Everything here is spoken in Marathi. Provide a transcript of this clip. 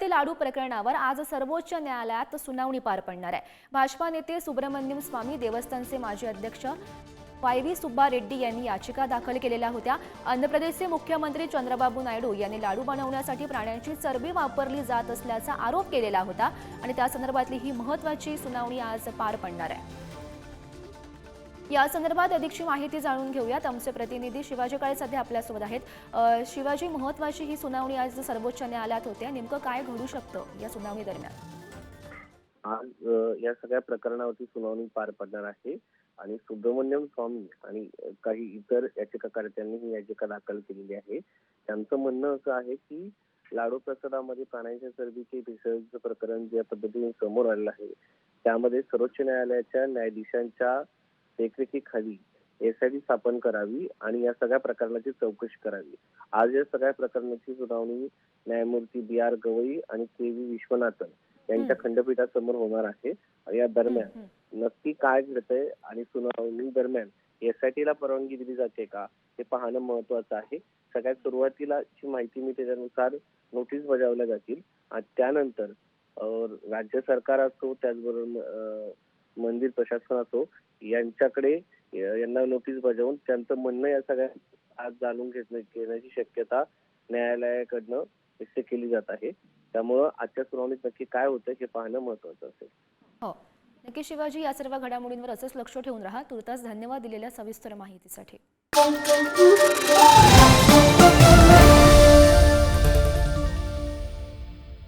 ते लाडू प्रकरणावर आज सर्वोच्च न्यायालयात सुनावणी पार पडणार आहे. भाजपा नेते सुब्रमण्यम स्वामी देवस्थानचे माजी अध्यक्ष वाय व्ही सुब्बा रेड्डी यांनी याचिका दाखल केलेल्या होत्या. आंध्र प्रदेशचे मुख्यमंत्री चंद्रबाबू नायडू यांनी लाडू बनवण्यासाठी प्राण्यांची चरबी वापरली जात असल्याचा आरोप केलेला होता आणि त्या संदर्भातली ही महत्वाची सुनावणी आज पार पडणार आहे. या संदर्भात अधिकची माहिती जाणून घेऊयात. आमचे प्रतिनिधी शिवाजी काळे सध्या आपल्यासोबत आहेत. शिवाजी महत्वाची ही सुनावणी आज सर्वोच्च न्यायालयात होते. नेमकं काय घडू शकतं या सुनावणी दरम्यान? आज या सगळ्या प्रकरणावरती सुनावणी पार पडणार आहे. आणि सुब्रमण्यम स्वामी आणि काही इतर याचिकाकर्त्यांनी ही याचिका दाखल केलेली आहे. त्यांचं म्हणणं असं आहे की लाडू प्रसादामध्ये प्राण्यांच्या चरबीचे भेसळचं प्रकरण ज्या पद्धतीने समोर आलेलं आहे त्यामध्ये सर्वोच्च न्यायालयाच्या न्यायाधीशांच्या देखरेखीखाली एसआयटी स्थापन करावी आणि या सगळ्या प्रकरणाची चौकशी करावी. आज या सगळ्या प्रकरणाची सुनावणी न्यायमूर्ती बी आर गवई आणि के व्ही विश्वनाथन यांच्या खंडपीठासमोर होणार आहे. या दरम्यान नक्की काय घडतंय आणि सुनावणी दरम्यान एसआयटी ला परवानगी दिली जाते का हे पाहणं महत्वाचं आहे. सगळ्यात सुरुवातीला ची माहिती मी त्याच्यानुसार नोटीस बजावल्या जातील. आणि त्यानंतर राज्य सरकार असो त्याचबरोबर मंदिर प्रशासन असो यांच्याकडे यांना नोटीस बजावून त्यांचं म्हणणं या सगळ्या आज जाणून घेतलं घेण्याची शक्यता न्यायालयाकडनं व्यक्त केली जात आहे. त्यामुळं आजच्या सुनावणीत नक्की काय होतं हे पाहणं महत्वाचं असेल. हो. नक्की शिवाजी या सर्व घडामोडींवर असंच लक्ष ठेवून राहा. तुर्तास धन्यवाद दिलेल्या सविस्तर माहितीसाठी.